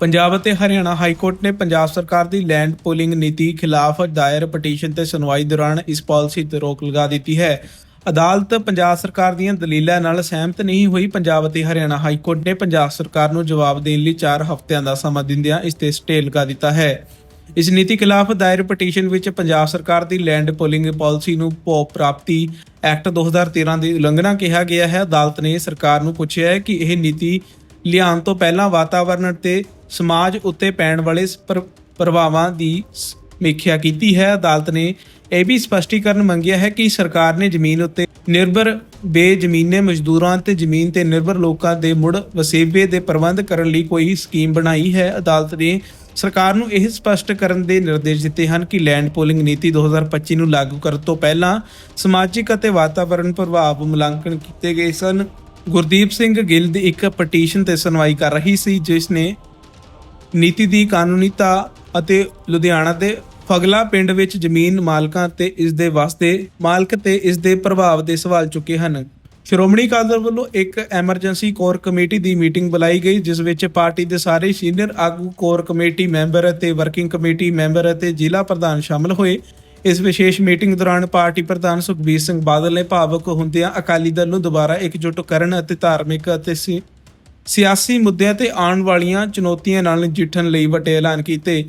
ਪੰਜਾਬ ਅਤੇ Haryana high court ਨੇ ਪੰਜਾਬ ਸਰਕਾਰ ਦੀ ਲੈਂਡ ਪੂਲਿੰਗ ਨੀਤੀ ਖਿਲਾਫ ਦਾਇਰ ਪਟੀਸ਼ਨ ਤੇ ਸੁਣਵਾਈ ਦੌਰਾਨ ਇਸ ਪਾਲਿਸੀ ਤੇ ਰੋਕ ਲਗਾ ਦਿੱਤੀ ਹੈ। ਅਦਾਲਤ ਪੰਜਾਬ ਸਰਕਾਰ ਦੀਆਂ ਦਲੀਲਾਂ ਨਾਲ ਸਹਿਮਤ ਨਹੀਂ ਹੋਈ। ਪੰਜਾਬ ਅਤੇ ਹਰਿਆਣਾ ਹਾਈ ਕੋਰਟ ਨੇ ਪੰਜਾਬ ਸਰਕਾਰ ਨੂੰ ਜਵਾਬ ਦੇਣ ਲਈ 4 ਹਫ਼ਤਿਆਂ ਦਾ ਸਮਾਂ ਦਿੰਦਿਆਂ ਇਸ ਤੇ ਸਟੇ ਲਗਾ ਦਿੱਤਾ ਹੈ। ਇਸ ਨੀਤੀ ਖਿਲਾਫ ਦਾਇਰ ਪਟੀਸ਼ਨ ਵਿੱਚ ਪੰਜਾਬ ਸਰਕਾਰ ਦੀ ਲੈਂਡ ਪੋਲਿੰਗ ਪਾਲਿਸੀ ਨੂੰ ਭੋ ਪ੍ਰਾਪਤੀ ਐਕਟ 2013 ਦੀ ਉਲੰਘਣਾ ਕਿਹਾ ਗਿਆ ਹੈ। ਅਦਾਲਤ ਨੇ ਸਰਕਾਰ ਨੂੰ ਪੁੱਛਿਆ ਹੈ ਕਿ ਇਹ ਨੀਤੀ ਲਿਆਉਣ ਤੋਂ ਪਹਿਲਾਂ ਵਾਤਾਵਰਣ ਤੇ ਸਮਾਜ ਉੱਤੇ ਪੈਣ ਵਾਲੇ ਪ੍ਰਭਾਵਾਂ ਦੀ ਸਮੀਖਿਆ ਕੀਤੀ ਹੈ। ਅਦਾਲਤ ਨੇ ਇਹ ਵੀ ਸਪਸ਼ਟੀਕਰਨ ਮੰਗਿਆ ਹੈ ਕਿ ਸਰਕਾਰ ਨੇ ਜ਼ਮੀਨ ਉੱਤੇ ਨਿਰਭਰ ਬੇਜ਼ਮੀਨੇ ਮਜ਼ਦੂਰਾਂ ਤੇ ਜ਼ਮੀਨ ਤੇ ਨਿਰਭਰ ਲੋਕਾਂ ਦੇ ਮੁੜ ਵਸੇਬੇ ਦੇ ਪ੍ਰਬੰਧ ਕਰਨ ਲਈ ਕੋਈ ਸਕੀਮ ਬਣਾਈ ਹੈ। ਅਦਾਲਤ ਨੇ ਸਰਕਾਰ ਨੂੰ ਇਹ ਸਪਸ਼ਟ ਕਰਨ ਦੇ ਨਿਰਦੇਸ਼ ਦਿੱਤੇ ਹਨ ਕਿ ਲੈਂਡ ਪੋਲਿੰਗ ਨੀਤੀ 2025 ਨੂੰ ਲਾਗੂ ਕਰਨ ਤੋਂ ਪਹਿਲਾਂ ਸਮਾਜਿਕ ਅਤੇ ਵਾਤਾਵਰਣ ਪ੍ਰਭਾਵ ਮੁਲਾਂਕਣ ਕੀਤੇ ਗਏ ਸਨ। ਗੁਰਦੀਪ ਸਿੰਘ ਗਿੱਲ ਦੀ ਇੱਕ ਪਟੀਸ਼ਨ ਤੇ ਸੁਣਵਾਈ ਕਰ ਰਹੀ ਸੀ, ਜਿਸ ਨੇ ਨੀਤੀ ਦੀ ਕਾਨੂੰਨੀਤਾ ਅਤੇ ਲੁਧਿਆਣਾ ਦੇ ਫਗਲਾ ਪਿੰਡ ਵਿੱਚ ਜ਼ਮੀਨ ਮਾਲਕਾਂ ਤੇ ਇਸ ਦੇ ਵਾਸਤੇ, ਮਾਲਕ ਤੇ ਇਸ ਦੇ ਪ੍ਰਭਾਵ ਦੇ ਸਵਾਲ ਚੁੱਕੇ ਹਨ। ਸ਼੍ਰੋਮਣੀ ਅਕਾਲੀ ਦਲ ਵੱਲੋਂ ਇੱਕ ਐਮਰਜੈਂਸੀ ਕੋਰ ਕਮੇਟੀ ਦੀ ਮੀਟਿੰਗ ਬੁਲਾਈ ਗਈ, ਜਿਸ ਵਿੱਚ ਪਾਰਟੀ ਦੇ ਸਾਰੇ ਸੀਨੀਅਰ ਆਗੂ, ਕੋਰ ਕਮੇਟੀ ਮੈਂਬਰ ਅਤੇ ਵਰਕਿੰਗ ਕਮੇਟੀ ਮੈਂਬਰ ਅਤੇ ਜ਼ਿਲ੍ਹਾ ਪ੍ਰਧਾਨ ਸ਼ਾਮਲ ਹੋਏ। ਇਸ ਵਿਸ਼ੇਸ਼ ਮੀਟਿੰਗ ਦੌਰਾਨ ਪਾਰਟੀ ਪ੍ਰਧਾਨ ਸੁਖਬੀਰ ਸਿੰਘ ਬਾਦਲ ਨੇ ਭਾਵਕ ਹੁੰਦਿਆਂ ਅਕਾਲੀ ਦਲ ਨੂੰ ਦੁਬਾਰਾ ਇਕਜੁੱਟ ਕਰਨ ਅਤੇ ਧਾਰਮਿਕ ਅਤੇ ਸਿ- ਸਿਆਸੀ ਮੁੱਦਿਆਂ ਤੇ ਆਉਣ ਵਾਲੀਆਂ ਚੁਣੌਤੀਆਂ ਨਾਲ ਨਜਿੱਠਣ ਲਈ ਵੱਡੇ ਐਲਾਨ ਕੀਤੇ।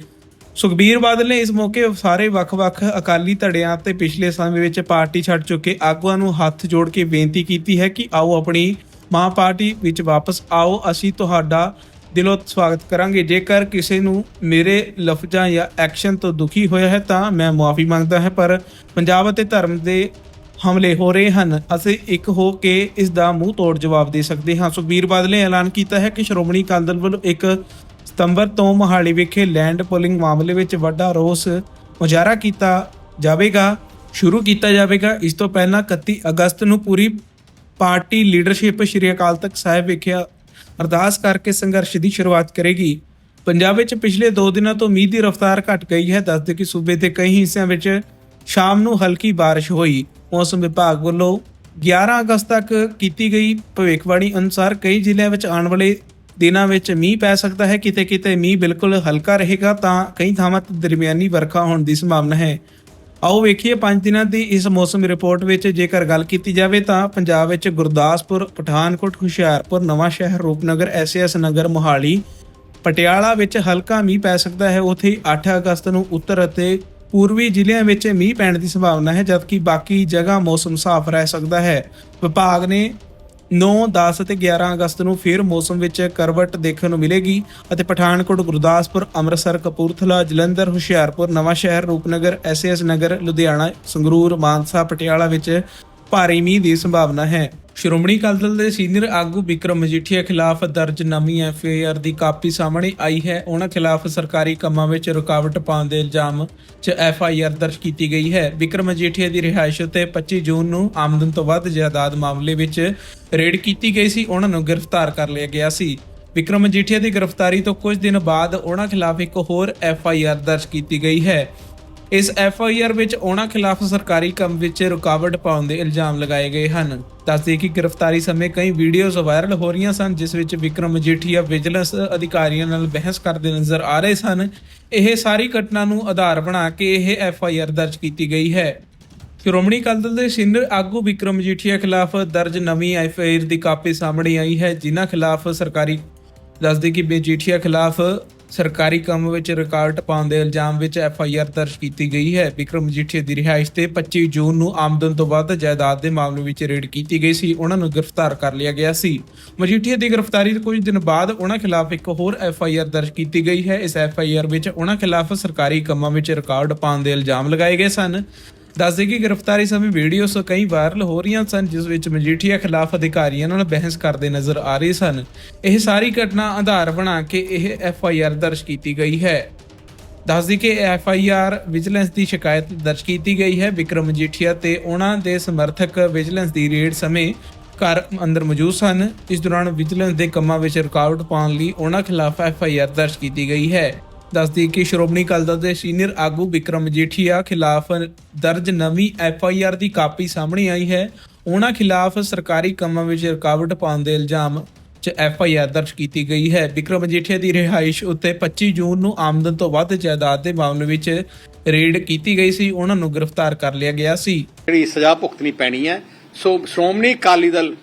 ਸੁਖਬੀਰ ਬਾਦਲ ਨੇ ਇਸ ਮੌਕੇ ਸਾਰੇ ਵੱਖ-ਵੱਖ ਅਕਾਲੀ ਧੜਿਆਂ ਤੇ ਪਿਛਲੇ ਸਮੇਂ ਵਿੱਚ ਪਾਰਟੀ ਛੱਡ ਚੁੱਕੇ ਆਗੂਆਂ ਨੂੰ ਹੱਥ ਜੋੜ ਕੇ ਬੇਨਤੀ ਕੀਤੀ ਹੈ ਕਿ ਆਓ ਆਪਣੀ ਮਾਂ ਪਾਰਟੀ ਵਿੱਚ ਵਾਪਸ ਆਓ। ਅਸੀਂ ਤੁਹਾਡਾ ਦਿਲੋਂ ਸਵਾਗਤ ਕਰਾਂਗੇ। ਜੇਕਰ ਕਿਸੇ ਨੂੰ ਮੇਰੇ ਲਫ਼ਜ਼ਾਂ ਜਾਂ ਐਕਸ਼ਨ ਤੋਂ ਦੁਖੀ ਹੋਇਆ ਹੈ ਤਾਂ ਮੈਂ ਮੁਆਫੀ ਮੰਗਦਾ ਹਾਂ, ਪਰ ਪੰਜਾਬ ਅਤੇ ਧਰਮ ਦੇ ਹਮਲੇ ਹੋ ਰਹੇ ਹਨ। ਅਸੀਂ ਇੱਕ ਹੋ ਕੇ ਇਸ ਦਾ ਮੂੰਹ ਤੋੜ ਜਵਾਬ ਦੇ ਸਕਦੇ ਹਾਂ। ਸੁਖਬੀਰ ਬਾਦਲ ਨੇ ਐਲਾਨ ਕੀਤਾ ਹੈ ਕਿ ਸ਼੍ਰੋਮਣੀ ਅਕਾਲੀ ਦਲ ਵੱਲੋਂ ਇੱਕ ਸਤੰਬਰ ਤੋਂ ਮੋਹਾਲੀ ਵਿਖੇ ਲੈਂਡ ਪੋਲਿੰਗ ਮਾਮਲੇ ਵਿੱਚ ਵੱਡਾ ਰੋਸ ਮੁਜ਼ਾਹਰਾ ਕੀਤਾ ਜਾਵੇਗਾ, ਸ਼ੁਰੂ ਕੀਤਾ ਜਾਵੇਗਾ। ਇਸ ਤੋਂ ਪਹਿਲਾਂ 31 ਅਗਸਤ ਨੂੰ ਪੂਰੀ ਪਾਰਟੀ ਲੀਡਰਸ਼ਿਪ ਸ਼੍ਰੀ ਅਕਾਲ ਤਖਤ ਸਾਹਿਬ ਵਿਖੇ ਅਰਦਾਸ ਕਰਕੇ ਸੰਘਰਸ਼ ਦੀ ਸ਼ੁਰੂਆਤ ਕਰੇਗੀ। ਪੰਜਾਬ ਵਿੱਚ ਪਿਛਲੇ 2 ਦਿਨਾਂ ਤੋਂ ਮੀਂਹ ਦੀ ਰਫ਼ਤਾਰ ਘਟ ਗਈ ਹੈ। ਦੱਸਦੇ ਕਿ ਸੂਬੇ ਦੇ ਕਈ ਹਿੱਸਿਆਂ ਵਿੱਚ ਸ਼ਾਮ ਨੂੰ ਹਲਕੀ ਬਾਰਿਸ਼ ਹੋਈ। ਮੌਸਮ ਵਿਭਾਗ ਵੱਲੋਂ 11 ਅਗਸਤ ਤੱਕ ਕੀਤੀ ਗਈ ਭਵਿੱਖਬਾਣੀ ਅਨੁਸਾਰ ਕਈ ਜ਼ਿਲ੍ਹਿਆਂ ਵਿੱਚ ਆਉਣ ਵਾਲੇ ਦਿਨਾਂ ਵਿੱਚ ਮੀਂਹ ਪੈ ਸਕਦਾ ਹੈ। ਕਿਤੇ ਕਿਤੇ ਮੀਂਹ ਬਿਲਕੁਲ ਹਲਕਾ ਰਹੇਗਾ ਤਾਂ ਕਈ ਥਾਵਾਂ ਤੇ ਦਰਮਿਆਨੀ ਵਰਖਾ ਹੋਣ ਦੀ ਸੰਭਾਵਨਾ ਹੈ। ਆਓ ਵੇਖੀਏ 5 ਦਿਨਾਂ ਦੀ ਇਸ ਮੌਸਮ ਰਿਪੋਰਟ ਵਿੱਚ ਜੇਕਰ ਗੱਲ ਕੀਤੀ ਜਾਵੇ ਤਾਂ ਪੰਜਾਬ ਵਿੱਚ ਗੁਰਦਾਸਪੁਰ, ਪਠਾਨਕੋਟ, ਹੁਸ਼ਿਆਰਪੁਰ, ਨਵਾਂ ਸ਼ਹਿਰ, ਰੂਪਨਗਰ, ਐਸਐਸ ਨਗਰ, ਮੋਹਾਲੀ, ਪਟਿਆਲਾ ਵਿੱਚ ਹਲਕਾ ਮੀਂਹ ਪੈ ਸਕਦਾ ਹੈ। ਉੱਥੇ ਹੀ 8 ਅਗਸਤ ਨੂੰ ਉੱਤਰ ਅਤੇ ਪੂਰਬੀ ਜ਼ਿਲ੍ਹਿਆਂ ਵਿੱਚ ਮੀਂਹ ਪੈਣ ਦੀ ਸੰਭਾਵਨਾ ਹੈ ਜਦਕਿ ਬਾਕੀ ਜਗ੍ਹਾ ਮੌਸਮ ਸਾਫ਼ ਰਹਿ ਸਕਦਾ ਹੈ। ਵਿਭਾਗ ਨੇ 9, 10 ਅਤੇ 11 ਅਗਸਤ ਨੂੰ ਫਿਰ ਮੌਸਮ ਵਿੱਚ ਕਰਵਟ ਦੇਖਣ ਨੂੰ ਮਿਲੇਗੀ ਅਤੇ ਪਠਾਨਕੋਟ ਗੁਰਦਾਸਪੁਰ ਅੰਮ੍ਰਿਤਸਰ ਕਪੂਰਥਲਾ ਜਲੰਧਰ ਹੁਸ਼ਿਆਰਪੁਰ ਨਵਾਂ ਸ਼ਹਿਰ ਰੂਪਨਗਰ ਐਸਐਸ ਨਗਰ ਲੁਧਿਆਣਾ ਸੰਗਰੂਰ ਮਾਨਸਾ ਪਟਿਆਲਾ ਵਿੱਚ ਭਾਰੀ ਮੀਂਹ ਦੀ ਸੰਭਾਵਨਾ ਹੈ। ਸ਼੍ਰੋਮਣੀ ਅਕਾਲੀ ਦਲ ਦੇ ਸੀਨੀਅਰ ਆਗੂ ਵਿਕਰਮ ਮਜੀਠੀਆ ਖਿਲਾਫ ਦਰਜ ਨਵੀਂ ਐਫਆਈਆਰ ਦੀ ਕਾਪੀ ਸਾਹਮਣੇ ਆਈ ਹੈ। ਉਹਨਾਂ ਖਿਲਾਫ ਸਰਕਾਰੀ ਕੰਮਾਂ ਵਿੱਚ ਰੁਕਾਵਟ ਪਾਉਣ ਦੇ ਇਲਜ਼ਾਮ 'ਚ ਐਫਆਈਆਰ ਦਰਜ ਕੀਤੀ ਗਈ ਹੈ। ਵਿਕਰਮ ਮਜੀਠੀਆ ਦੀ ਰਿਹਾਇਸ਼ ਉੱਤੇ 25 ਜੂਨ ਨੂੰ ਆਮਦਨ ਤੋਂ ਵੱਧ ਜਾਇਦਾਦ ਮਾਮਲੇ ਵਿੱਚ ਰੇਡ ਕੀਤੀ ਗਈ ਸੀ। ਉਹਨਾਂ ਨੂੰ ਗ੍ਰਿਫਤਾਰ ਕਰ ਲਿਆ ਗਿਆ ਸੀ। ਵਿਕਰਮ ਮਜੀਠੀਆ ਦੀ ਗ੍ਰਿਫਤਾਰੀ ਤੋਂ ਕੁਝ ਦਿਨ ਬਾਅਦ ਉਹਨਾਂ ਖਿਲਾਫ ਇੱਕ ਹੋਰ ਐਫਆਈਆਰ ਦਰਜ ਕੀਤੀ ਗਈ ਹੈ। ਇਸ ਐਫ ਆਈ ਆਰ ਵਿੱਚ ਉਹਨਾਂ ਖਿਲਾਫ ਸਰਕਾਰੀ ਕੰਮ ਵਿੱਚ ਰੁਕਾਵਟ ਪਾਉਣ ਦੇ ਇਲਜ਼ਾਮ ਲਗਾਏ ਗਏ ਹਨ। ਦੱਸਦੇ ਕਿ ਗ੍ਰਿਫਤਾਰੀ ਸਮੇਂ ਕਈ ਵੀਡੀਓਜ਼ ਵਾਇਰਲ ਹੋ ਰਹੀਆਂ ਸਨ, ਜਿਸ ਵਿੱਚ ਵਿਕਰਮ ਮਜੀਠੀਆ ਵਿਜੀਲੈਂਸ ਅਧਿਕਾਰੀਆਂ ਨਾਲ ਬਹਿਸ ਕਰਦੇ ਨਜ਼ਰ ਆ ਰਹੇ ਸਨ। ਇਹ ਸਾਰੀ ਘਟਨਾ ਨੂੰ ਆਧਾਰ ਬਣਾ ਕੇ ਇਹ ਐਫ ਆਈ ਆਰ ਦਰਜ ਕੀਤੀ ਗਈ ਹੈ। ਸ਼੍ਰੋਮਣੀ ਅਕਾਲੀ ਦਲ ਦੇ ਸੀਨੀਅਰ ਆਗੂ ਵਿਕਰਮ ਮਜੀਠੀਆ ਖਿਲਾਫ ਦਰਜ ਨਵੀਂ ਐਫ ਆਈ ਆਰ ਦੀ ਕਾਪੀ ਸਾਹਮਣੇ ਆਈ ਹੈ, ਜਿਨ੍ਹਾਂ ਖਿਲਾਫ ਸਰਕਾਰੀ ਦੱਸਦੇ ਕਿ ਮਜੀਠੀਆ ਖਿਲਾਫ ਸਰਕਾਰੀ ਕੰਮ ਵਿੱਚ ਰਿਕਾਰਡ ਪਾਉਣ ਦੇ ਇਲਜ਼ਾਮ ਵਿੱਚ ਐੱਫ ਆਈ ਆਰ ਦਰਜ ਕੀਤੀ ਗਈ ਹੈ। ਵਿਕਰਮ ਮਜੀਠੀਆ ਦੀ ਰਿਹਾਇਸ਼ ਤੇ 25 ਜੂਨ ਨੂੰ ਆਮਦਨ ਤੋਂ ਵੱਧ ਜਾਇਦਾਦ ਦੇ ਮਾਮਲੇ ਵਿੱਚ ਰੇਡ ਕੀਤੀ ਗਈ ਸੀ। ਉਹਨਾਂ ਨੂੰ ਗ੍ਰਿਫਤਾਰ ਕਰ ਲਿਆ ਗਿਆ ਸੀ। ਮਜੀਠੀਆ ਦੀ ਗ੍ਰਿਫਤਾਰੀ ਤੋਂ ਕੁਝ ਦਿਨ ਬਾਅਦ ਉਹਨਾਂ ਖਿਲਾਫ ਇੱਕ ਹੋਰ ਐੱਫ ਆਈ ਆਰ ਦਰਜ ਕੀਤੀ ਗਈ ਹੈ। ਇਸ ਐੱਫ ਆਈ ਆਰ ਵਿੱਚ ਉਹਨਾਂ ਖਿਲਾਫ ਸਰਕਾਰੀ ਕੰਮਾਂ ਵਿੱਚ ਰਿਕਾਰਡ ਪਾਉਣ ਦੇ ਇਲਜ਼ਾਮ ਲਗਾਏ ਗਏ ਸਨ। ਦੱਸਦੇ ਕਿ ਗ੍ਰਿਫਤਾਰੀ ਸਮੇਂ ਵੀਡੀਓਸ ਕਈ ਵਾਇਰਲ ਹੋ ਰਹੀਆਂ ਸਨ, ਜਿਸ ਵਿੱਚ ਮਜੀਠੀਆ ਖਿਲਾਫ ਅਧਿਕਾਰੀਆਂ ਨਾਲ ਬਹਿਸ ਕਰਦੇ ਨਜ਼ਰ ਆ ਰਹੇ ਸਨ। ਇਹ ਸਾਰੀ ਘਟਨਾ ਆਧਾਰ ਬਣਾ ਕੇ ਇਹ ਐਫ ਆਈ ਆਰ ਦਰਜ ਕੀਤੀ ਗਈ ਹੈ। ਦੱਸਦੀ ਕਿ ਐਫ ਆਈ ਆਰ ਵਿਜੀਲੈਂਸ ਦੀ ਸ਼ਿਕਾਇਤ ਦਰਜ ਕੀਤੀ ਗਈ ਹੈ। ਵਿਕਰਮ ਮਜੀਠੀਆ ਤੇ ਉਹਨਾਂ ਦੇ ਸਮਰਥਕ ਵਿਜੀਲੈਂਸ ਦੀ ਰੇਡ ਸਮੇਂ ਘਰ ਅੰਦਰ ਮੌਜੂਦ ਸਨ। ਇਸ ਦੌਰਾਨ ਵਿਜੀਲੈਂਸ ਦੇ ਕੰਮਾਂ ਵਿੱਚ ਰੁਕਾਵਟ ਪਾਉਣ ਲਈ ਉਹਨਾਂ ਖਿਲਾਫ ਐਫ ਆਈ ਆਰ ਦਰਜ ਕੀਤੀ ਗਈ ਹੈ। ਦੱਸਦੀ ਕਿ ਸ਼੍ਰੋਮਣੀ ਅਕਾਲੀ ਦਲ ਦੇ ਸੀਨੀਅਰ ਆਗੂ ਵਿਕਰਮ ਮਜੀਠੀਆ ਖਿਲਾਫ ਦਰਜ ਨਵੀਂ ਐਫ ਆਈ ਆਰ ਦੀ ਕਾਪੀ ਸਾਹਮਣੇ ਆਈ ਹੈ। ਉਹਨਾਂ ਖਿਲਾਫ ਸਰਕਾਰੀ ਕੰਮਾਂ ਵਿੱਚ ਰੁਕਾਵਟ ਪਾਉਣ ਦੇ ਇਲਜ਼ਾਮ ਚ ਐਫ ਆਈ ਆਰ ਦਰਜ ਕੀਤੀ ਗਈ ਹੈ। ਵਿਕਰਮ ਮਜੀਠੀਆ ਦੀ ਰਿਹਾਇਸ਼ ਉੱਤੇ 25 ਜੂਨ ਨੂੰ ਆਮਦਨ ਤੋਂ ਵੱਧ ਜਾਇਦਾਦ ਦੇ ਮਾਮਲੇ ਵਿੱਚ ਰੇਡ ਕੀਤੀ ਗਈ ਸੀ। ਉਹਨਾਂ ਨੂੰ ਗ੍ਰਿਫਤਾਰ ਕਰ ਲਿਆ ਗਿਆ ਸੀ। ਜਿਹੜੀ ਸਜ਼ਾ ਭੁਗਤਣੀ ਪੈਣੀ ਹੈ, so Shiromani Akali Dal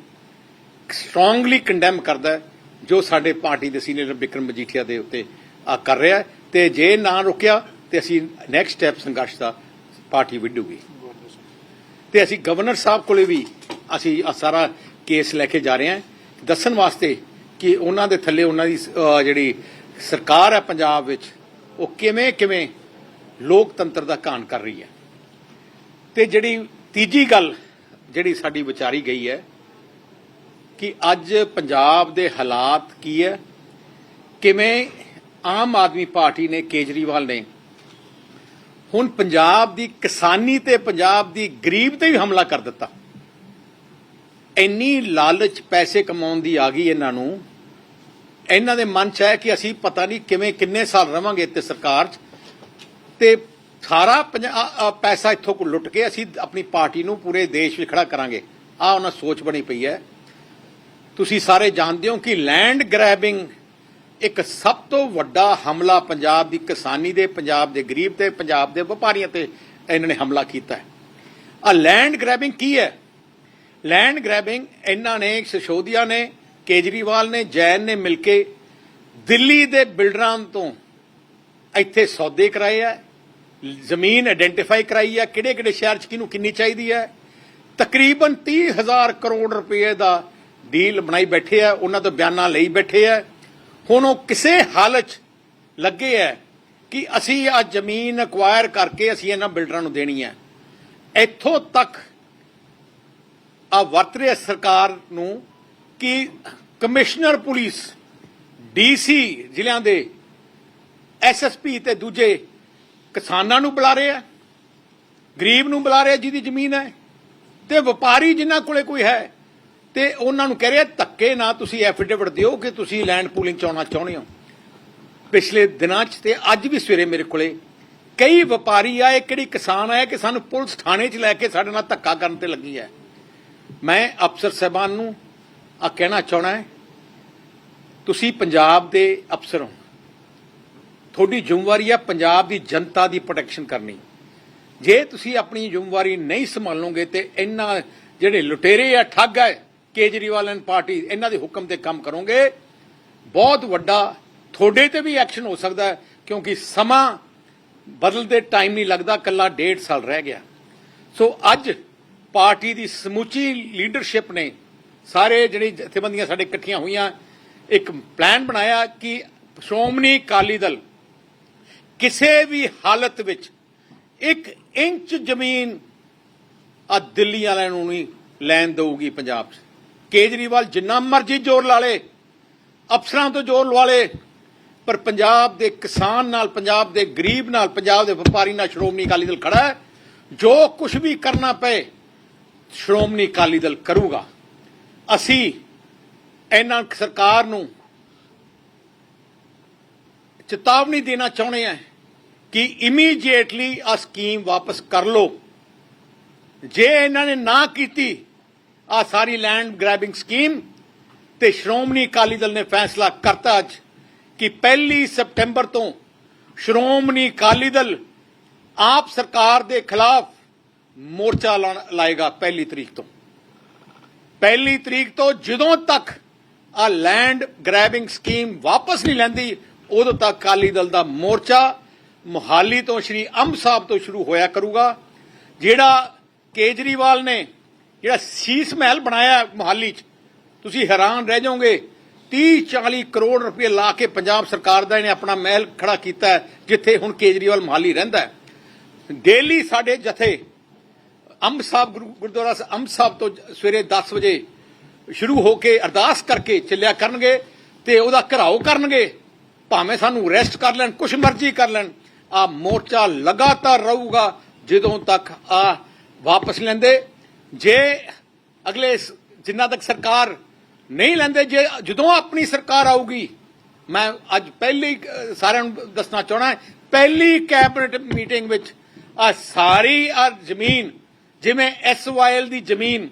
strongly condemn ਕਰਦਾ ਹੈ, ਜੋ ਸਾਡੇ ਪਾਰਟੀ ਦੇ ਸੀਨੀਅਰ ਵਿਕਰਮ ਮਜੀਠੀਆ ਦੇ ਉੱਤੇ ਆ ਕਰ ਰਿਹਾ ਹੈ। ਤੇ ਜੇ ਨਾ ਰੁਕਿਆ, ਤੇ ਅਸੀਂ ਨੈਕਸਟ ਸਟੈਪ ਸੰਘਰਸ਼ ਦਾ ਪਾਰਟੀ ਵਿੱਢੂਗੀ। ਤੇ ਅਸੀਂ ਗਵਰਨਰ ਸਾਹਿਬ ਕੋਲੇ ਵੀ ਅਸੀਂ ਸਾਰਾ ਕੇਸ ਲੈ ਕੇ ਜਾ ਰਹੇ ਹਾਂ। ਦੱਸਣ ਵਾਸਤੇ ਕਿ ਉਹਨਾਂ ਦੇ ਥੱਲੇ ਉਹਨਾਂ ਦੀ ਜਿਹੜੀ ਸਰਕਾਰ ਹੈ ਪੰਜਾਬ ਵਿੱਚ, ਉਹ ਕਿਵੇਂ ਕਿਵੇਂ ਲੋਕਤੰਤਰ ਦਾ ਕਾਨ ਕਰ ਰਹੀ ਹੈ। ਤੇ ਜਿਹੜੀ ਤੀਜੀ ਗੱਲ, ਜਿਹੜੀ ਸਾਡੀ ਵਿਚਾਰੀ ਗਈ ਹੈ ਕਿ ਅੱਜ ਪੰਜਾਬ ਦੇ ਹਾਲਾਤ ਕੀ ਹੈ, ਕਿਵੇਂ ਆਮ ਆਦਮੀ ਪਾਰਟੀ ਨੇ ਕੇਜਰੀਵਾਲ ਨੇ ਹੁਣ ਪੰਜਾਬ ਦੀ ਕਿਸਾਨੀ ਤੇ ਪੰਜਾਬ ਦੀ ਗਰੀਬ ਤੇ ਵੀ ਹਮਲਾ ਕਰ ਦਿੱਤਾ। ਇੰਨੀ ਲਾਲਚ ਪੈਸੇ ਕਮਾਉਣ ਦੀ ਆ ਗਈ ਇਹਨਾਂ ਨੂੰ। ਇਹਨਾਂ ਦੇ ਮਨ ਚ ਹੈ ਕਿ ਅਸੀਂ ਪਤਾ ਨਹੀਂ ਕਿਵੇਂ ਕਿੰਨੇ ਸਾਲ ਰਵਾਂਗੇ ਤੇ ਸਰਕਾਰ 'ਚ। ਤੇ ਸਾਰਾ ਪੰਜਾ- ਪੈਸਾ ਇੱਥੋਂ ਕੋ ਲੁੱਟ ਕੇ ਅਸੀਂ ਆਪਣੀ ਪਾਰਟੀ ਨੂੰ ਪੂਰੇ ਦੇਸ਼ ਵਿੱਚ ਖੜਾ ਕਰਾਂਗੇ। ਆ ਉਹਨਾਂ ਸੋਚ ਬਣੀ ਪਈ ਹੈ। ਤੁਸੀਂ ਸਾਰੇ ਜਾਣਦੇ ਹੋ ਕਿ ਲੈਂਡ ਗ੍ਰੈਬਿੰਗ ਇੱਕ ਸਭ ਤੋਂ ਵੱਡਾ ਹਮਲਾ ਪੰਜਾਬ ਦੀ ਕਿਸਾਨੀ ਦੇ, ਪੰਜਾਬ ਦੇ ਗਰੀਬ ਤੇ, ਪੰਜਾਬ ਦੇ ਵਪਾਰੀਆਂ ਤੇ ਇਹਨਾਂ ਨੇ ਹਮਲਾ ਕੀਤਾ ਹੈ। ਆ ਲੈਂਡ ਗ੍ਰੈਬਿੰਗ ਕੀ ਹੈ? ਲੈਂਡ ਗ੍ਰੈਬਿੰਗ ਇਹਨਾਂ ਨੇ, ਸਿਸੋਦੀਆ ਨੇ, ਕੇਜਰੀਵਾਲ ਨੇ, ਜੈਨ ਨੇ ਮਿਲ ਕੇ ਦਿੱਲੀ ਦੇ ਬਿਲਡਰਾਂ ਤੋਂ ਇੱਥੇ ਸੌਦੇ ਕਰਾਏ ਆ, ਜ਼ਮੀਨ ਆਇਡੈਂਟੀਫਾਈ ਕਰਾਈ ਆ ਕਿਹੜੇ ਕਿਹੜੇ ਸ਼ਹਿਰ 'ਚ ਕਿਹਨੂੰ ਕਿੰਨੀ ਚਾਹੀਦੀ ਹੈ। ਤਕਰੀਬਨ 30000 ਕਰੋੜ ਰੁਪਏ ਦਾ ਡੀਲ ਬਣਾਈ ਬੈਠੇ ਆ, ਉਹਨਾਂ ਤੋਂ ਬਿਆਨਾਂ ਲਈ ਬੈਠੇ ਆ। ਹੁਣ ਉਹ ਕਿਸੇ ਹਾਲਤ ਲੱਗੇ ਆ ਕਿ ਅਸੀਂ ਆ ਜ਼ਮੀਨ ਅਕਵਾਇਰ ਕਰਕੇ ਅਸੀਂ ਇਹਨਾਂ ਬਿਲਡਰਾਂ ਨੂੰ ਦੇਣੀ ਹੈ ਇੱਥੋਂ ਤੱਕ ਆ ਵਰਤ ਰਿਹਾ ਸਰਕਾਰ ਨੂੰ ਕਿ ਕਮਿਸ਼ਨਰ ਪੁਲਿਸ, ਡੀਸੀ ਜ਼ਿਲ੍ਹਿਆਂ ਦੇ ਐਸਐਸਪੀ ਤੇ ਦੂਜੇ ਕਿਸਾਨਾਂ ਨੂੰ ਬੁਲਾ ਰਹੇ ਆ ਗਰੀਬ ਨੂੰ ਬੁਲਾ ਰਹੇ ਜਿਹਦੀ ਜ਼ਮੀਨ ਹੈ ਤੇ ਵਪਾਰੀ ਜਿਨ੍ਹਾਂ ਕੋਲੇ ਕੋਈ ਹੈ ਤੇ ਉਹਨਾਂ ਨੂੰ ਕਹਿ ਰਿਹਾ ਧੱਕੇ ਨਾ ਤੁਸੀਂ ਐਫੀਡੇਵਿਟ ਦਿਓ ਕਿ ਤੁਸੀਂ ਲੈਂਡ ਪੂਲਿੰਗ ਚ ਆਉਣਾ ਚਾਹੁੰਦੇ ਹੋ। ਪਿਛਲੇ ਦਿਨਾਂ 'ਚ ਤੇ ਅੱਜ ਵੀ ਸਵੇਰੇ ਮੇਰੇ ਕੋਲੇ ਕਈ ਵਪਾਰੀ ਆਏ, ਕਿਹੜੀ ਕਿਸਾਨ ਆਏ ਕਿ ਸਾਨੂੰ ਪੁਲਿਸ ਥਾਣੇ 'ਚ ਲੈ ਕੇ ਸਾਡੇ ਨਾਲ ਧੱਕਾ ਕਰਨ ਤੇ ਲੱਗੀ ਹੈ। ਮੈਂ ਅਫਸਰ ਸਾਹਿਬਾਨ ਨੂੰ ਆ ਕਹਿਣਾ ਚਾਹਣਾ ਹੈ, ਤੁਸੀਂ ਪੰਜਾਬ ਦੇ ਅਫਸਰ ਹੋ। ਤੁਹਾਡੀ ਜ਼ਿੰਮੇਵਾਰੀ ਹੈ ਪੰਜਾਬ ਦੀ ਜਨਤਾ ਦੀ ਪ੍ਰੋਟੈਕਸ਼ਨ ਕਰਨੀ। ਜੇ ਤੁਸੀਂ ਆਪਣੀ ਜ਼ਿੰਮੇਵਾਰੀ ਨਹੀਂ ਸੰਭਾਲੋਗੇ ਤੇ ਇਹਨਾਂ ਜਿਹੜੇ ਲੁਟੇਰੇ ਆ, ਠੱਗ ਹੈ ਕੇਜਰੀਵਾਲ ਐਂਡ ਪਾਰਟੀ ਇਹਨਾਂ ਦੇ ਹੁਕਮ ਤੇ ਕੰਮ ਕਰੋਗੇ। ਬਹੁਤ ਵੱਡਾ, ਤੁਹਾਡੇ ਤੇ ਵੀ ਐਕਸ਼ਨ ਹੋ ਸਕਦਾ ਕਿਉਂਕਿ ਸਮਾਂ ਬਦਲਦੇ ਟਾਈਮ ਨਹੀਂ ਲੱਗਦਾ ਕੱਲਾ ਡੇਢ ਸਾਲ ਰਹਿ ਗਿਆ। ਸੋ ਅੱਜ ਪਾਰਟੀ ਦੀ ਸਮੁੱਚੀ ਲੀਡਰਸ਼ਿਪ ਨੇ ਸਾਰੇ ਜਿਹੜੀ ਜਥੇਬੰਦੀਆਂ ਸਾਡੇ ਇਕੱਠੀਆਂ ਹੋਈਆਂ, ਇੱਕ ਪਲਾਨ ਬਣਾਇਆ ਕਿ ਸ਼੍ਰੋਮਣੀ ਅਕਾਲੀ ਦਲ ਕਿਸੇ ਵੀ ਹਾਲਤ ਵਿੱਚ ਇੱਕ ਇੰਚ ਜ਼ਮੀਨ ਆ ਦਿੱਲੀ ਵਾਲਿਆਂ ਨੂੰ ਨਹੀਂ ਲੈਣ ਦਊਗੀ ਪੰਜਾਬ 'ਚ। ਕੇਜਰੀਵਾਲ ਜਿੰਨਾ ਮਰਜ਼ੀ ਜ਼ੋਰ ਲਾ ਲੇ, ਅਫਸਰਾਂ ਤੋਂ ਜ਼ੋਰ ਲਵਾ ਲੇ, ਪਰ ਪੰਜਾਬ ਦੇ ਕਿਸਾਨ ਨਾਲ, ਪੰਜਾਬ ਦੇ ਗਰੀਬ ਨਾਲ, ਪੰਜਾਬ ਦੇ ਵਪਾਰੀ ਨਾਲ ਸ਼੍ਰੋਮਣੀ ਅਕਾਲੀ ਦਲ ਖੜਾ ਹੈ। ਜੋ ਕੁਝ ਵੀ ਕਰਨਾ ਪਏ, ਸ਼੍ਰੋਮਣੀ ਅਕਾਲੀ ਦਲ ਕਰੂਗਾ। ਅਸੀਂ ਇਹਨਾਂ ਸਰਕਾਰ ਨੂੰ ਚੇਤਾਵਨੀ ਦੇਣਾ ਚਾਹੁੰਦੇ ਹਾਂ ਕਿ ਇਮੀਡੀਏਟਲੀ ਆ ਸਕੀਮ ਵਾਪਸ ਕਰ ਲਓ। ਜੇ ਇਹਨਾਂ ਨੇ ਨਾ ਕੀਤੀ ਆ ਸਾਰੀ ਲੈਂਡ ਗ੍ਰੈਬਿੰਗ ਸਕੀਮ ਤੇ ਸ਼੍ਰੋਮਣੀ ਅਕਾਲੀ ਦਲ ਨੇ ਫੈਸਲਾ ਕਰਤਾ ਅੱਜ ਕਿ 1 ਸਪਟੈਂਬਰ ਤੋਂ ਸ਼੍ਰੋਮਣੀ ਅਕਾਲੀ ਦਲ ਆਪ ਸਰਕਾਰ ਦੇ ਖਿਲਾਫ ਮੋਰਚਾ ਲਾਏਗਾ ਪਹਿਲੀ ਤਰੀਕ ਤੋਂ। ਪਹਿਲੀ ਤਰੀਕ ਤੋਂ ਜਦੋਂ ਤੱਕ ਆ ਲੈਂਡ ਗ੍ਰੈਬਿੰਗ ਸਕੀਮ ਵਾਪਸ ਨਹੀਂ ਲੈਂਦੀ, ਉਦੋਂ ਤੱਕ ਅਕਾਲੀ ਦਲ ਦਾ ਮੋਰਚਾ ਮੁਹਾਲੀ ਤੋਂ ਸ਼੍ਰੀ ਅੰਬ ਸਾਹਿਬ ਤੋਂ ਸ਼ੁਰੂ ਹੋਇਆ ਕਰੂਗਾ, ਜਿਹੜਾ ਕੇਜਰੀਵਾਲ ਨੇ ਜਿਹੜਾ ਸੀਸ ਮਹਿਲ ਬਣਾਇਆ ਮੁਹਾਲੀ 'ਚ ਤੁਸੀਂ ਹੈਰਾਨ ਰਹਿ ਜਾਓਗੇ। 30 40 ਕਰੋੜ ਰੁਪਏ ਲਾ ਕੇ ਪੰਜਾਬ ਸਰਕਾਰ ਦਾ ਇਹਨੇ ਆਪਣਾ ਮਹਿਲ ਖੜਾ ਕੀਤਾ ਹੈ, ਜਿੱਥੇ ਹੁਣ ਕੇਜਰੀਵਾਲ ਮੁਹਾਲੀ ਰਹਿੰਦਾ ਹੈ। ਡੇਲੀ ਸਾਡੇ ਜਥੇ ਅੰਬ ਸਾਹਿਬ ਗੁਰੂ- ਗੁਰਦੁਆਰਾ ਅੰਬ ਸਾਹਿਬ ਤੋਂ ਸਵੇਰੇ 10 ਵਜੇ ਸ਼ੁਰੂ ਹੋ ਕੇ ਅਰਦਾਸ ਕਰਕੇ ਚੱਲਿਆ ਕਰਨਗੇ ਤੇ ਉਹਦਾ ਘਰਾਓ ਕਰਨਗੇ। ਭਾਵੇਂ ਸਾਨੂੰ ਅਰੈਸਟ ਕਰ ਲੈਣ ਕੁਛ ਮਰਜ਼ੀ ਕਰ ਲੈਣ ਆ ਮੋਰਚਾ ਲਗਾਤਾਰ ਰਹੂਗਾ ਜਦੋਂ ਤੱਕ ਆ ਵਾਪਸ ਲੈਂਦੇ। ਜੇ ਅਗਲੇ ਸ- ਜਿੰਨਾ ਤੱਕ ਸਰਕਾਰ ਨਹੀਂ ਲੈਂਦੇ, ਜੇ ਜਦੋਂ ਆਪਣੀ ਸਰਕਾਰ ਆਊਗੀ, ਮੈਂ ਅੱਜ ਪਹਿਲੀ ਸਾਰਿਆਂ ਨੂੰ ਦੱਸਣਾ ਚਾਹਣਾ ਪਹਿਲੀ ਕੈਬਨਿਟ ਮੀਟਿੰਗ ਵਿੱਚ ਆ ਸਾਰੀ ਆ ਜ਼ਮੀਨ, ਜਿਵੇਂ ਐਸਵਾਈਐਲ ਦੀ ਜ਼ਮੀਨ,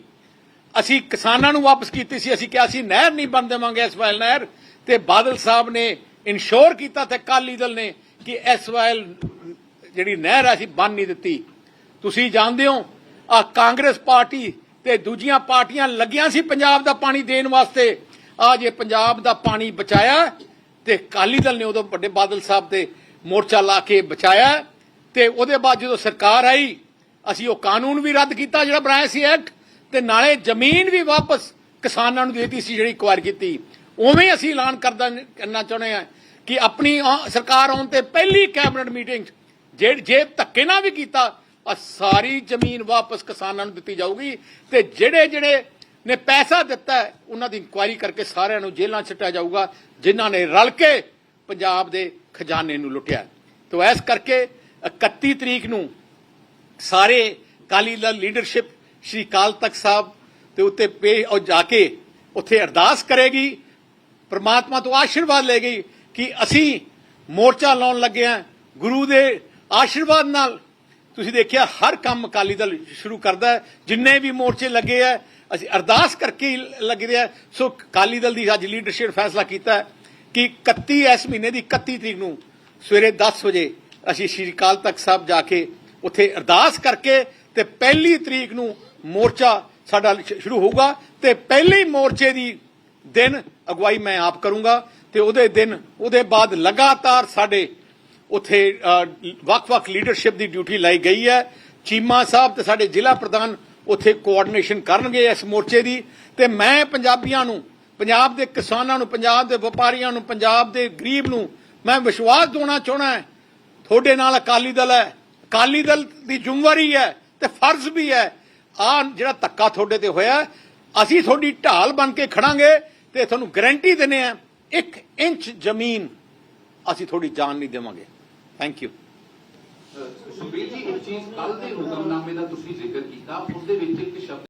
ਅਸੀਂ ਕਿਸਾਨਾਂ ਨੂੰ ਵਾਪਸ ਕੀਤੀ ਸੀ, ਅਸੀਂ ਕਿਹਾ ਸੀ, ਨਹਿਰ ਨਹੀਂ ਬਣ ਦੇਵਾਂਗੇ ਐਸਵਾਇਲ ਨਹਿਰ, ਤੇ ਬਾਦਲ ਸਾਹਿਬ ਨੇ ਇਨਸ਼ੋਰ ਕੀਤਾ ਤੇ ਕਾਲੀ ਦਲ ਨੇ ਕਿ ਐਸਵਾਇਲ ਜਿਹੜੀ ਨਹਿਰ ਆ, ਅਸੀਂ ਬਣ ਨਹੀਂ ਦਿੱਤੀ। ਤੁਸੀਂ ਜਾਣਦੇ ਹੋ ਆ ਕਾਂਗਰਸ ਪਾਰਟੀ ਤੇ ਦੂਜੀਆਂ ਪਾਰਟੀਆਂ ਲੱਗੀਆਂ ਸੀ ਪੰਜਾਬ ਦਾ ਪਾਣੀ ਦੇਣ ਵਾਸਤੇ। ਆ ਜੇ ਪੰਜਾਬ ਦਾ ਪਾਣੀ ਬਚਾਇਆ ਤੇ ਕਾਲੀ ਦਲ ਨੇ ਉਦੋਂ ਵੱਡੇ ਬਾਦਲ ਸਾਹਿਬ ਤੇ ਮੋਰਚਾ ਲਾ ਕੇ ਬਚਾਇਆ ਤੇ ਉਹਦੇ ਬਾਅਦ ਜਦੋਂ ਸਰਕਾਰ ਆਈ, ਅਸੀਂ ਉਹ ਕਾਨੂੰਨ ਵੀ ਰੱਦ ਕੀਤਾ ਜਿਹੜਾ ਬਣਾਇਆ ਸੀ ਐਕਟ ਤੇ ਨਾਲੇ ਜ਼ਮੀਨ ਵੀ ਵਾਪਸ ਕਿਸਾਨਾਂ ਨੂੰ ਦੇ ਦਿੱਤੀ ਸੀ ਜਿਹੜੀ ਕੁਆਰ ਕੀਤੀ। ਉਵੇਂ ਅਸੀਂ ਐਲਾਨ ਕਰਦਾ ਕਰਨਾ ਚਾਹੁੰਦੇ ਆ ਕਿ ਆਪਣੀ ਸਰਕਾਰ ਆਉਣ ਤੇ ਪਹਿਲੀ ਕੈਬਨਿਟ ਮੀਟਿੰਗ ਜੇ ਜੇ ਧੱਕੇ ਨਾਲ ਵੀ ਕੀਤਾ ਆ ਸਾਰੀ ਜ਼ਮੀਨ ਵਾਪਸ ਕਿਸਾਨਾਂ ਨੂੰ ਦਿੱਤੀ ਜਾਊਗੀ ਤੇ ਜਿਹੜੇ ਜਿਹੜੇ ਨੇ ਪੈਸਾ ਦਿੱਤਾ ਉਹਨਾਂ ਦੀ ਇਨਕੁਆਇਰੀ ਕਰਕੇ ਸਾਰਿਆਂ ਨੂੰ ਜੇਲ੍ਹਾਂ 'ਚ ਛੱਟਿਆ ਜਾਊਗਾ, ਜਿਨ੍ਹਾਂ ਨੇ ਰਲ ਕੇ ਪੰਜਾਬ ਦੇ ਖਜ਼ਾਨੇ ਨੂੰ ਲੁੱਟਿਆ ਤੋ ਇਸ ਕਰਕੇ 31 ਤਰੀਕ ਨੂੰ ਸਾਰੇ ਕਾਲੀ ਦਲ ਲੀਡਰਸ਼ਿਪ, ਸ਼੍ਰੀ ਕਾਲ ਤਖਤ ਸਾਹਿਬ ਤੇ ਉੱਤੇ ਪੇ ਉਹ ਜਾ ਕੇ ਉੱਥੇ ਅਰਦਾਸ ਕਰੇਗੀ, ਪ੍ਰਮਾਤਮਾ ਤੋਂ ਆਸ਼ੀਰਵਾਦ ਲੈ ਗਈ ਕਿ ਅਸੀਂ ਮੋਰਚਾ ਲਾਉਣ ਲੱਗੇ ਆ ਗੁਰੂ ਦੇ ਆਸ਼ੀਰਵਾਦ ਨਾਲ ਤੁਸੀਂ ਦੇਖਿਆ, ਹਰ ਕੰਮ ਅਕਾਲੀ ਦਲ ਸ਼ੁਰੂ ਕਰਦਾ ਜਿੰਨੇ ਵੀ ਮੋਰਚੇ ਲੱਗੇ ਆ ਅਸੀਂ ਅਰਦਾਸ ਕਰਕੇ ਹੀ ਲੱਗਦੇ ਆ ਸੋ ਅਕਾਲੀ ਦਲ ਦੀ ਅੱਜ ਲੀਡਰਸ਼ਿਪ ਫੈਸਲਾ ਕੀਤਾ ਕਿ 31 ਇਸ ਮਹੀਨੇ ਦੀ 31 ਤਰੀਕ ਨੂੰ ਸਵੇਰੇ 10 ਵਜੇ ਅਸੀਂ ਸ਼੍ਰੀ ਅਕਾਲ ਤਖਤ ਸਾਹਿਬ ਜਾ ਕੇ ਉੱਥੇ ਅਰਦਾਸ ਕਰਕੇ ਤੇ ਪਹਿਲੀ ਤਰੀਕ ਨੂੰ ਮੋਰਚਾ ਸਾਡਾ ਸ਼ੁਰੂ ਹੋਊਗਾ ਤੇ ਪਹਿਲੀ ਮੋਰਚੇ ਦੀ ਦਿਨ ਅਗਵਾਈ ਮੈਂ ਆਪ ਕਰੂੰਗਾ ਤੇ ਉਹਦੇ ਦਿਨ, ਉਹਦੇ ਬਾਅਦ ਲਗਾਤਾਰ ਸਾਡੇ ਉਥੇ ਵੱਖ-ਵੱਖ ਲੀਡਰਸ਼ਿਪ ਦੀ ਡਿਊਟੀ ਲਾਈ ਗਈ ਹੈ। ਚੀਮਾ ਸਾਹਿਬ ਤੇ ਸਾਡੇ ਜ਼ਿਲ੍ਹਾ ਪ੍ਰਧਾਨ ਉੱਥੇ ਕੋਆਰਡੀਨੇਸ਼ਨ ਕਰਨਗੇ ਇਸ ਮੋਰਚੇ ਦੀ। ਤੇ ਮੈਂ ਪੰਜਾਬੀਆਂ ਨੂੰ, ਪੰਜਾਬ ਦੇ ਕਿਸਾਨਾਂ ਨੂੰ, ਪੰਜਾਬ ਦੇ ਵਪਾਰੀਆਂ ਨੂੰ, ਪੰਜਾਬ ਦੇ ਗਰੀਬ ਨੂੰ ਮੈਂ ਵਿਸ਼ਵਾਸ ਦਿਵਾਉਣਾ ਚਾਹਣਾ ਹੈ। ਤੁਹਾਡੇ ਨਾਲ ਅਕਾਲੀ ਦਲ ਹੈ। ਅਕਾਲੀ ਦਲ ਦੀ ਜ਼ਿੰਮੇਵਾਰੀ ਹੈ ਤੇ ਫਰਜ਼ ਵੀ ਹੈ। ਆ ਜਿਹੜਾ ਧੱਕਾ ਤੁਹਾਡੇ ਤੇ ਹੋਇਆ, ਅਸੀਂ ਤੁਹਾਡੀ ਢਾਲ ਬਣ ਕੇ ਖੜਾਂਗੇ ਤੇ ਤੁਹਾਨੂੰ ਗਾਰੰਟੀ ਦਿੰਨੇ ਆ ਇੱਕ ਇੰਚ ਜ਼ਮੀਨ ਅਸੀਂ ਤੁਹਾਡੀ ਜਾਨ ਨਹੀਂ ਦੇਵਾਂਗੇ। ਥੈਂਕ ਯੂ ਸੁਖਬੀਰ ਜੀ ਇੱਕ ਚੀਜ਼ ਕੱਲ ਦੇ ਹੁਕਮਨਾਮੇ ਦਾ ਤੁਸੀਂ ਜ਼ਿਕਰ ਕੀਤਾ ਉਸ ਦੇ ਵਿੱਚ ਇੱਕ ਸ਼ਬਦ